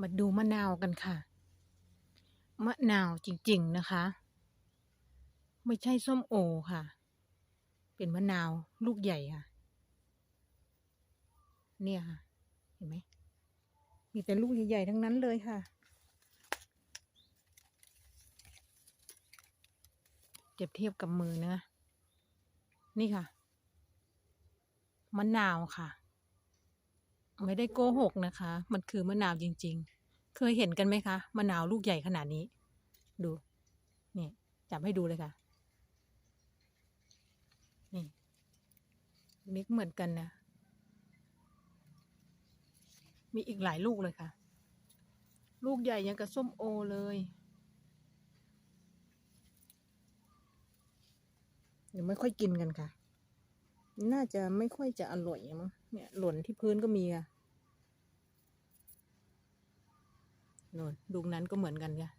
มาดูมะนาวกันค่ะ มะนาวจริง ๆนะคะ ไม่ใช่ส้มโอค่ะ เป็นมะนาวลูกใหญ่ค่ะ เนี่ยค่ะ เห็นไหม มีแต่ลูกใหญ่ ๆ ทั้งนั้นเลยค่ะเทียบเทียบกับมือนะ นี่ค่ะ มะนาวค่ะ ไม่ได้โกหกนะคะ มันคือมะนาวจริง ๆ เคยเห็นกันไหมคะ มะนาวลูกใหญ่ขนาดนี้ ดู นี่จับให้ดูเลยค่ะ นี่มิกเหมือนกันนะ มีอีกหลายลูกเลยค่ะ ลูกใหญ่ยังกับส้มโอเลยเดี๋ยวไม่ค่อยกินกันค่ะ น่าจะไม่ค่อยจะอร่อยมั้งเนี่ยหล่นที่พื้นก็มีค่ะโน่นลูกนั้นก็เหมือนกันค่ะ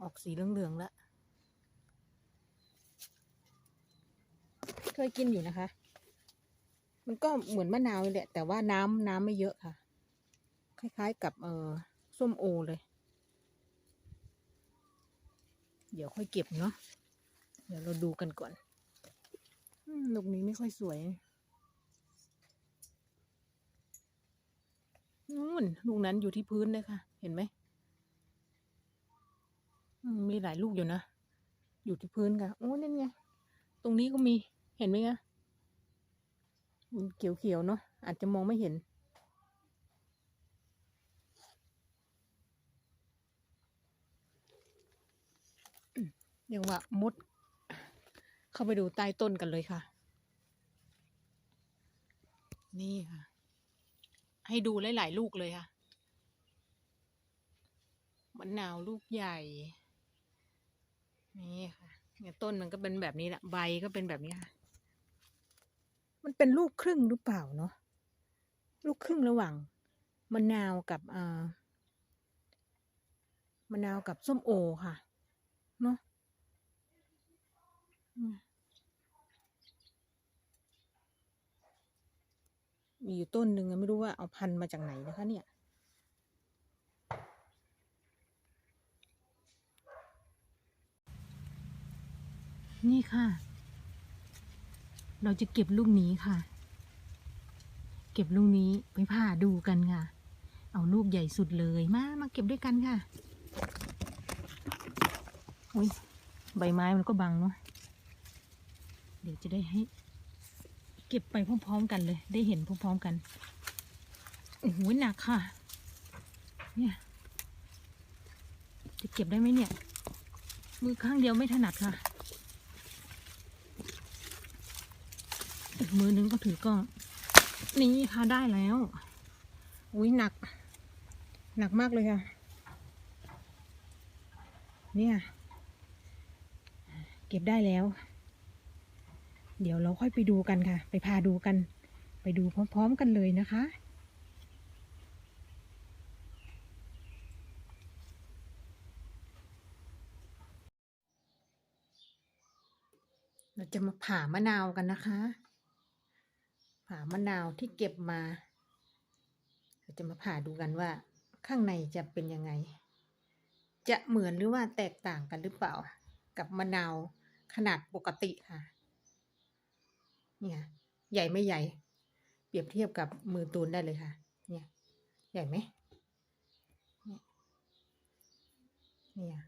ออกสีเหลืองๆแล้วเคยกินอยู่นะคะ มันก็เหมือนมะนาวเลยแหละ แต่ว่าน้ำน้ำไม่เยอะค่ะ คล้ายๆกับเออส้มโอเลย เดี๋ยวค่อยเก็บเนาะเดี๋ยวเราดูกันก่อนลูกนี้ไม่ค่อยสวยนู่นลูกนั้นอยู่ที่พื้นเลยค่ะ เห็นไหม มีหลายลูกอยู่นะ อยู่ที่พื้นค่ะ โอ้นั่ไง ตรงนี้ก็มี เห็นไหมคะมันเขียวๆเนาะ อาจจะมองไม่เห็น เรียกว่ามุดเข้าไปดูใต้ต้นกันเลยค่ะ นี่ค่ะ ให้ดูหลายๆลูกเลยค่ะ มะนาวลูกใหญ่ นี่ค่ะ เนี่ยต้นมันก็เป็นแบบนี้แหละใบก็เป็นแบบนี้ค่ะ มันเป็นลูกครึ่งหรือเปล่าเนาะลูกครึ่งระหว่างมะนาวกับอ่ามะนาวกับส้มโอค่ะเนาะมีอยู่ต้นหนึ่งอะไม่รู้ว่าเอาพันธุ์มาจากไหนนะคะเนี่ย นี่ค่ะ เราจะเก็บลูกนี้ค่ะ เก็บลูกนี้ไปผ่าดูกันค่ะ เอาลูกใหญ่สุดเลยมามาเก็บด้วยกันค่ะอุ้ยใบไม้มันก็บังเนาะเดี๋ยวจะได้ให้ เก็บไปพร้อมๆกันเลย ได้เห็นพร้อมๆกันโอ้โหหนักค่ะ เนี่ยจะเก็บได้ไหมเนี่ย มือข้างเดียวไม่ถนัดค่ะ อีกมือนึงก็ถือกล้อง นี่ค่ะได้แล้ว อุ้ยหนัก หนักมากเลยค่ะ เนี่ย เก็บได้แล้ว เดี๋ยวเราค่อยไปดูกันค่ะ ไปพาดูกัน ไปดูพร้อม ๆ กันเลยนะคะเราจะมาผ่ามะนาวกันนะคะ ผ่ามะนาวที่เก็บมาเราจะมาผ่าดูกันว่า ข้างในจะเป็นยังไง จะเหมือนหรือว่าแตกต่างกันหรือเปล่า กับมะนาวขนาดปกติค่ะ เนี่ย ใหญ่ไม่ใหญ่ เปรียบเทียบกับมือตูนได้เลยค่ะ เนี่ย ใหญ่ไหมเนี่ยเนี่ย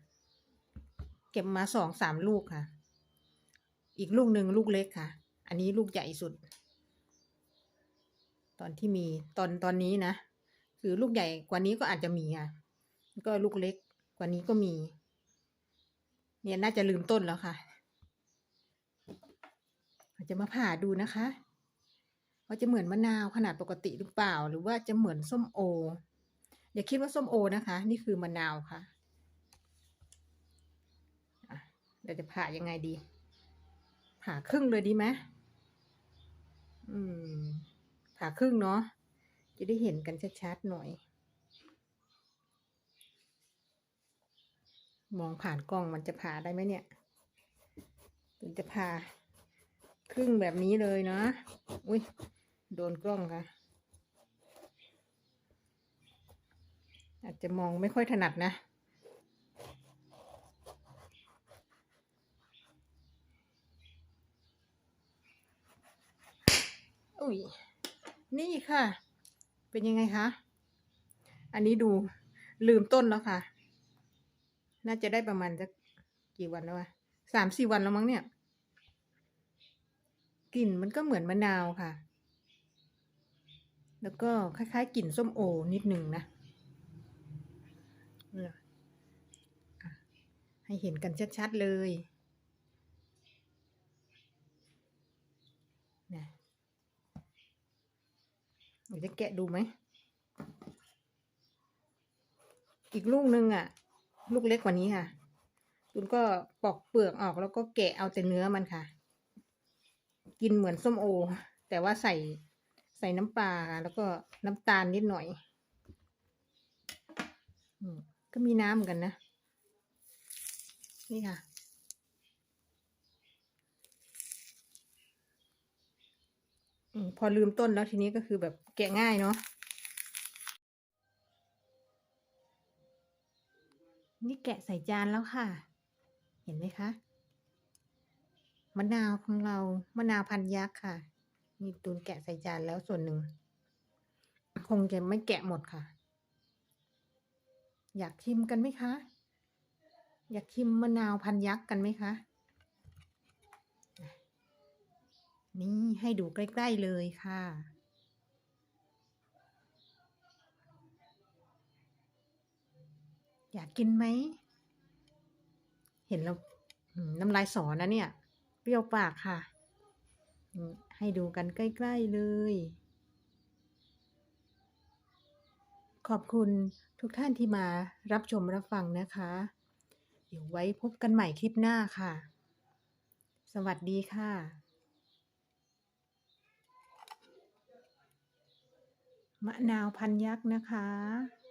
เก็บมาสองสามลูกค่ะ อีกลูกหนึ่งลูกเล็กค่ะ อันนี้ลูกใหญ่สุด ตอนที่มีตอนตอนนี้นะ คือลูกใหญ่กว่านี้ก็อาจจะมีอะก็ลูกเล็กกว่านี้ก็มี เนี่ยน่าจะลืมต้นแล้วค่ะเราจะมาผ่าดูนะคะว่าจะเหมือนมะนาวขนาดปกติหรือเปล่า หรือว่าจะเหมือนส้มโอ อย่าคิดว่าส้มโอนะคะ นี่คือมะนาวค่ะเราจะผ่ายังไงดี ผ่าครึ่งเลยดีไหมอืม ผ่าครึ่งเนาะจะได้เห็นกันชัดๆหน่อย มองผ่านกล้องมันจะผ่าได้ไหมเนี่ยมันจะผ่าครึ่งแบบนี้เลยเนาะอุ้ยโดนกล้องค่ะ อาจจะมองไม่ค่อยถนัดนะอุ้ย นี่ค่ะ เป็นยังไงคะ อันนี้ดูลืมต้นแล้วค่ะ น่าจะได้ประมาณจะกี่วันแล้ววะสามสี่วันแล้วมั้งเนี่ย กลิ่นมันก็เหมือนมะนาวค่ะ แล้วก็คล้ายๆกลิ่นส้มโอนิดหนึ่งนะเนี่ยอะให้เห็นกันชัดๆเลยนะเดี๋ยวจะ แกะดูไหม อีกลูกนึงอะ ลูกเล็กกว่านี้ค่ะ คุณก็ปอกเปลือกออกแล้วก็แกะเอาแต่เนื้อมันค่ะ กินเหมือนส้มโอ แต่ว่าใส่ใส่น้ำปลาแล้วก็น้ำตาลนิดหน่อยอก็มีน้ำกันนะ นี่ค่ะอพอลืมต้นแล้วทีนี้ก็คือแบบ แกะง่ายเนาะนี่แกะใส่จานแล้วค่ะ เห็นไหมคะมะนาวของเรามะนาวพันยักษ์ค่ะนี่ตูนแกะใส่จานแล้วส่วนหนึ่ง คงจะไม่แกะหมดค่ะ อยากชิมกันไหมคะ อยากชิมมะนาวพันยักษ์กันไหมคะนี่ให้ดูใกล้ ๆ เลยค่ะ อยากกินไหม เห็นแล้วน้ำลายสอนะเนี่ย เปรี้ยวปากค่ะ ให้ดูกันใกล้ๆเลย ขอบคุณทุกท่านที่มารับชมรับฟังนะคะ เดี๋ยวไว้พบกันใหม่คลิปหน้าค่ะ สวัสดีค่ะมะนาวพันยักษ์นะคะ